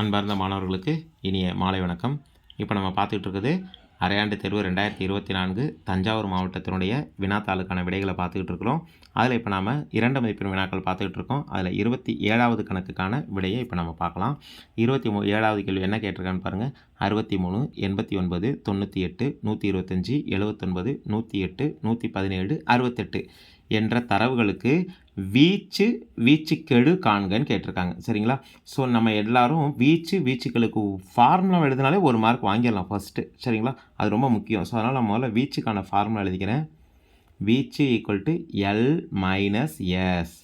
அன்பார்ந்த மாணவர்களுக்கு இனிய மாலை வணக்கம். இப்போ நம்ம பார்த்துக்கிட்டு இருக்குது அரையாண்டு தேர்வு ரெண்டாயிரத்தி இருபத்தி நான்கு தஞ்சாவூர் மாவட்டத்தினுடைய வினாத்தாளுக்கான விடைகளை பார்த்துக்கிட்டு இருக்கிறோம் அதில் இப்போ நாம் இரண்டு மதிப்பெண் வினாக்கள் பார்த்துக்கிட்டு இருக்கோம் அதில் இருபத்தி ஏழாவது கணக்குக்கான விடையை இப்போ நம்ம பார்க்கலாம். இருபத்தி மூ ஏழாவது கேள்வி என்ன கேட்டிருக்கான்னு பாருங்கள் அறுபத்தி மூணு எண்பத்தி ஒன்பது தொண்ணூற்றி எட்டு நூற்றி இருபத்தஞ்சி எழுபத்தொன்பது நூற்றி எட்டு நூற்றி பதினேழு அறுபத்தெட்டு. என்ற தரவுகளுக்கு வீச்சு வீச்சுக்கெடு காண்கன்னு கேட்டிருக்காங்க. சரிங்களா? ஸோ நம்ம எல்லாரும் வீச்சு வீச்சுக்களுக்கு ஃபார்முலா எழுதினாலே ஒரு மார்க் வாங்கிடலாம் ஃபஸ்ட்டு சரிங்களா? அது ரொம்ப முக்கியம். ஸோ அதனால் நான் முதல்ல வீச்சுக்கான ஃபார்முலா எழுதிக்கிறேன். வீச்சு equal to L minus S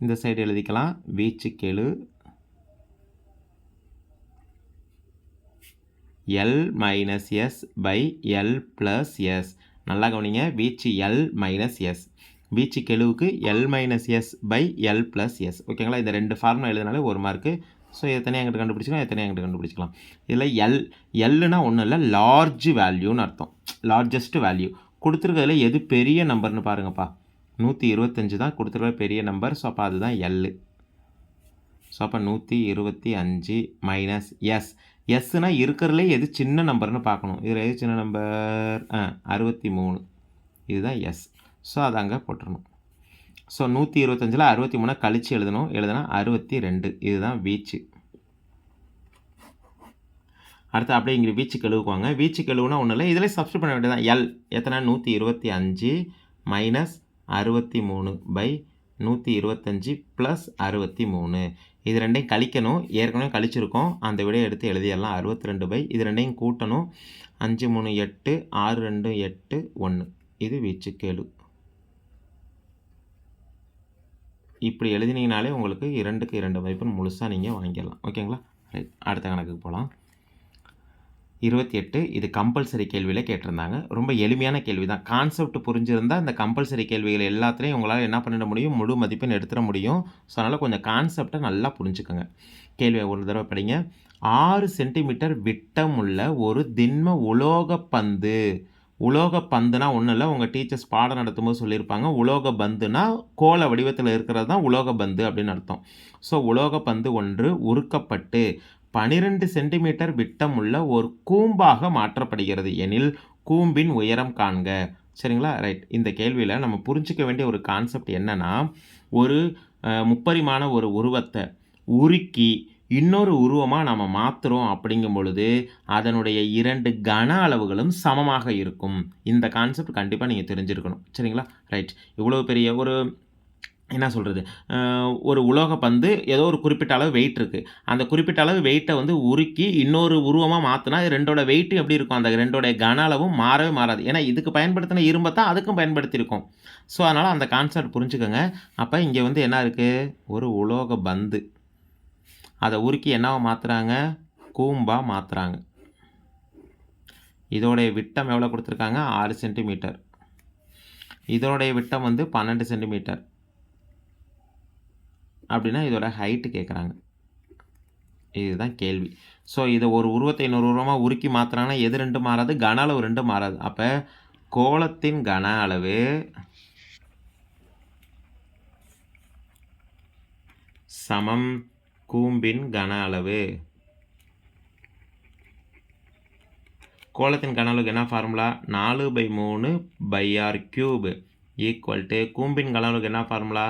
இந்த சைடு எழுதிக்கலாம். வீச்சுக்கெழு L minus S by L plus S நல்லா கவனிங்க. வீச்சு எல் மைனஸ் எஸ் வீச்சு கெழுவுக்கு L minus S by L plus S ஓகேங்களா இந்த ரெண்டு ஃபார்முலா எழுதினாலே ஒரு மார்க்கு ஸோ எத்தனை எங்கிட்ட கண்டுபிடிச்சிக்கலாம் எத்தனை எங்கிட்ட கண்டுபிடிச்சிக்கலாம். இதில் எல் எல்லுனா ஒன்றும் இல்லை லார்ஜ் வேல்யூன்னு அர்த்தம். லார்ஜஸ்ட் வேல்யூ கொடுத்துருக்கிறதுல எது பெரிய நம்பர்னு பாருங்கப்பா. நூற்றி இருபத்தஞ்சு தான் கொடுத்துருக்க பெரிய நம்பர் ஸோ அப்போ அதுதான் எல்லு ஸோ அப்போ நூற்றி இருபத்தி அஞ்சு மைனஸ் எஸ் எஸ்னா இருக்கிறதுலே எது சின்ன நம்பர்னு பார்க்கணும். இதில் எது சின்ன நம்பர் ஆ அறுபத்தி மூணு. இதுதான் எஸ் ஸோ அதை அங்கே போட்டுடணும் ஸோ நூற்றி இருபத்தஞ்சில் அறுபத்தி மூணை கழித்து எழுதணும். எழுதுனா அறுபத்தி ரெண்டு இதுதான் வீச்சு. அடுத்து அப்படியே இங்கே வீச்சு கழுவுக்குவாங்க. வீச்சு கழுவுனா ஒன்றும் இல்லை. இதில் சப்ஸ்ட் பண்ண வேண்டியதான் எல் எத்தனை? நூற்றி இருபத்தி அஞ்சு மைனஸ் அறுபத்தி மூணு பை நூற்றி இருபத்தஞ்சி ப்ளஸ் அறுபத்தி மூணு இது ரெண்டையும் கழிக்கணும். ஏற்கனவே கழிச்சிருக்கோம். அந்த விடையை எடுத்து எழுதிடலாம். அறுபத்தி ரெண்டு பை இது ரெண்டையும் கூட்டணும். அஞ்சு மூணு எட்டு ஆறு ரெண்டு எட்டு ஒன்று. இது வீச்சு கேளு. இப்படி எழுதினீங்கனாலே உங்களுக்கு இரண்டுக்கு இரண்டு மதிப்பெண் முழுசாக நீங்கள் வாங்கிடலாம். ஓகேங்களா? ரைட். அடுத்த கணக்குக்கு போகலாம் இருபத்தி எட்டு இது கம்பல்சரி கேள்வியில் கேட்டிருந்தாங்க. ரொம்ப எளிமையான கேள்வி தான் கான்செப்ட் புரிஞ்சிருந்தால் இந்த கம்பல்சரி கேள்விகள் எல்லாத்துலேயும் உங்களால் என்ன பண்ணிட முடியும்? முழு மதிப்பெண் எடுத்துட முடியும். ஸோ அதனால் கொஞ்சம் கான்செப்டை நல்லா புரிஞ்சுக்கோங்க. கேள்வியை ஒரு தடவை படிங்க. ஆறு சென்டிமீட்டர் விட்டம் உள்ள ஒரு திண்ம உலோக பந்து. உலோக பந்துனா ஒன்றும் இல்லை. உங்கள் டீச்சர்ஸ் பாடம் நடத்தும்போது சொல்லியிருப்பாங்க உலோக பந்துனா கோல வடிவத்தில் இருக்கிறது தான் உலோக பந்து அப்படின்னு அர்த்தம். ஸோ உலோக பந்து ஒன்று உருக்கப்பட்டு பனிரெண்டு சென்டிமீட்டர் விட்டம் உள்ள ஒரு கூம்பாக மாற்றப்படுகிறது. எனில் கூம்பின் உயரம் காண்க. சரிங்களா? ரைட் இந்த கேள்வியில் நம்ம புரிஞ்சிக்க வேண்டிய ஒரு கான்செப்ட் என்னென்னா ஒரு முப்பரிமாண ஒரு உருவத்தை உருக்கி இன்னொரு உருவமாக நம்ம மாற்றுறோம் அப்படிங்கும் பொழுது அதனுடைய இரண்டு கன அளவுகளும் சமமாக இருக்கும். இந்த கான்செப்ட் கண்டிப்பாக நீங்கள் தெரிஞ்சிருக்கணும். சரிங்களா? ரைட் இவ்வளோ பெரிய ஒரு என்ன சொல்கிறது ஒரு உலோக பந்து ஏதோ ஒரு குறிப்பிட்ட அளவு வெயிட் இருக்குது அந்த குறிப்பிட்ட அளவு வெயிட்டை வந்து உருக்கி இன்னொரு உருவமாக மாற்றினா ரெண்டோட வெயிட்டும் எப்படி இருக்கும்? அந்த ரெண்டோட கன அளவும் மாறவே மாறாது. ஏன்னா இதுக்கு பயன்படுத்தின இரும்பை தான் அதுக்கும் பயன்படுத்தியிருக்கோம். ஸோ அதனால் அந்த கான்செப்ட் புரிஞ்சுக்கோங்க. அப்போ இங்கே வந்து என்ன இருக்குது ஒரு உலோக பந்து. அதை உருக்கி என்னவா மாற்றுறாங்க கூம்பாக மாற்றுறாங்க இதோடைய விட்டம் எவ்வளோ கொடுத்துருக்காங்க? ஆறு சென்டிமீட்டர். இதனுடைய விட்டம் வந்து பன்னெண்டு சென்டிமீட்டர். அப்படின்னா இதோட ஹைட்டு கேட்குறாங்க இதுதான் கேள்வி. ஸோ இதை ஒரு உருவத்தை இன்னொரு உருவமாக உருக்கி மாற்றுறாங்கன்னா எது ரெண்டு மாறாது? கன அளவு ரெண்டு மாறாது. அப்போ கோலத்தின் கன அளவு சமம் கூம்பின் கன அளவு. கோலத்தின் கன அளவுக்கு என்ன ஃபார்முலா நாலு பை மூணு pi R cube equal to கூம்பின் கன அளவுக்கு என்ன ஃபார்முலா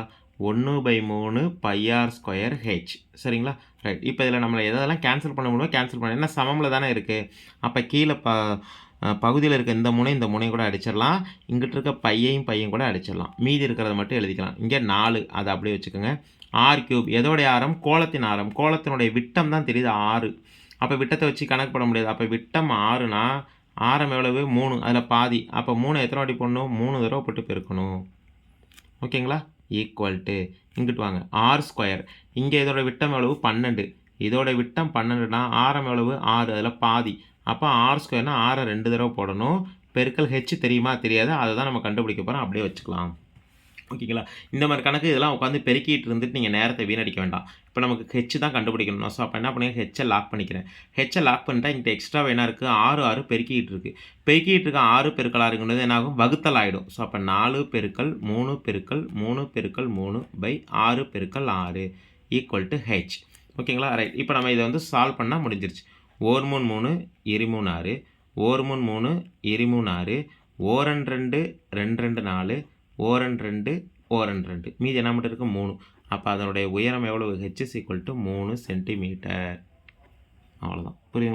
ஒன்று பை மூணு பையார் ஸ்கொயர் ஹெச் சரிங்களா? ரைட் இப்போ இதில் நம்மளை எதெல்லாம் கேன்சல் பண்ண முடியுமோ கேன்சல் பண்ண ஏன்னா சமமில் தானே இருக்குது அப்போ கீழே ப பகுதியில் இருக்க இந்த முனை இந்த முனை கூட அடிச்சிடலாம். இங்கிட்ட இருக்க பையையும் பையன் கூட அடிச்சிடலாம். மீதி இருக்கிறத மட்டும் எழுதிக்கலாம். இங்கே நாலு. அதை அப்படியே வச்சுக்கோங்க. ஆர் கியூப் எதோடைய ஆரம்? கோலத்தின் ஆரம். கோலத்தினுடைய விட்டம் தான் தெரியுது ஆறு. அப்போ விட்டத்தை வச்சு கணக்கு பண்ண முடியாது. அப்போ விட்டம் ஆறுனா ஆரம் எவ்வளவு? மூணு. அதில் பாதி. அப்போ மூணு எத்தனை வாட்டி போடணும்? மூணு தடவை போட்டு பெருக்கணும். ஓகேங்களா? ஈக்குவல் டு இங்கிட்டு வாங்க. ஆர் ஸ்கொயர் இங்கே இதோட விட்டம் எவ்வளவு? பன்னெண்டு. இதோட விட்டம் பன்னெண்டுனா ஆரம் எவ்வளவு? ஆறு. அதில் பாதி. அப்போ ஆர் ஸ்கொயர்னால் ஆரை ரெண்டு தடவை போடணும். பெருக்கல் ஹெச் தெரியுமா தெரியாது? அதை தான் நம்ம கண்டுபிடிக்க போகிறோம் அப்படியே வச்சுக்கலாம். ஓகேங்களா? இந்த மாதிரி கணக்கு இதெல்லாம் உட்காந்து பெருக்கிட்டு இருந்துட்டு நீங்கள் நேரத்தை வீணடிக்க வேண்டாம். இப்போ நமக்கு ஹெச் தான் கண்டுபிடிக்கணும். ஸோ அப்போ என்ன பண்ணுங்க ஹெச்சை லாக் பண்ணிக்கிறேன். ஹெச்சை லாக் பண்ணிட்டா இங்கே எக்ஸ்ட்ரா என்ன இருக்குது ஆறு ஆறு பெருக்கிட்டு இருக்குது பெருக்கிட்டு இருக்க ஆறு பெருக்கல் ஆறுங்கிறது என்ன ஆகும்? வகுத்தல் ஆகிடும் ஸோ அப்போ நாலு பெருக்கல் மூணு பெருக்கல் மூணு பெருக்கல் மூணு பை ஆறு பெருக்கல் ஆறு ஈக்குவல் டு ஹெச் ஓகேங்களா? ரைட் இப்போ நம்ம இதை வந்து சால்வ் பண்ணால் முடிஞ்சிருச்சு. ஓர்மூன் மூணு இருமூணு மூணு ஆறு. ஓர் மூணு இருமூணு ஆறு. ஓரன் ரெண்டு ரெண்டு ரெண்டு நாலு. ஓரன் ரெண்டு ஓரன் ரெண்டு. மீதி என்ன மட்டும் இருக்குது மூணு. அப்போ அதனுடைய உயரம் எவ்வளவு? ஹெச்எஸ் ஈக்குவல் டு மூணு சென்டிமீட்டர் அவ்வளோதான் புரியுது?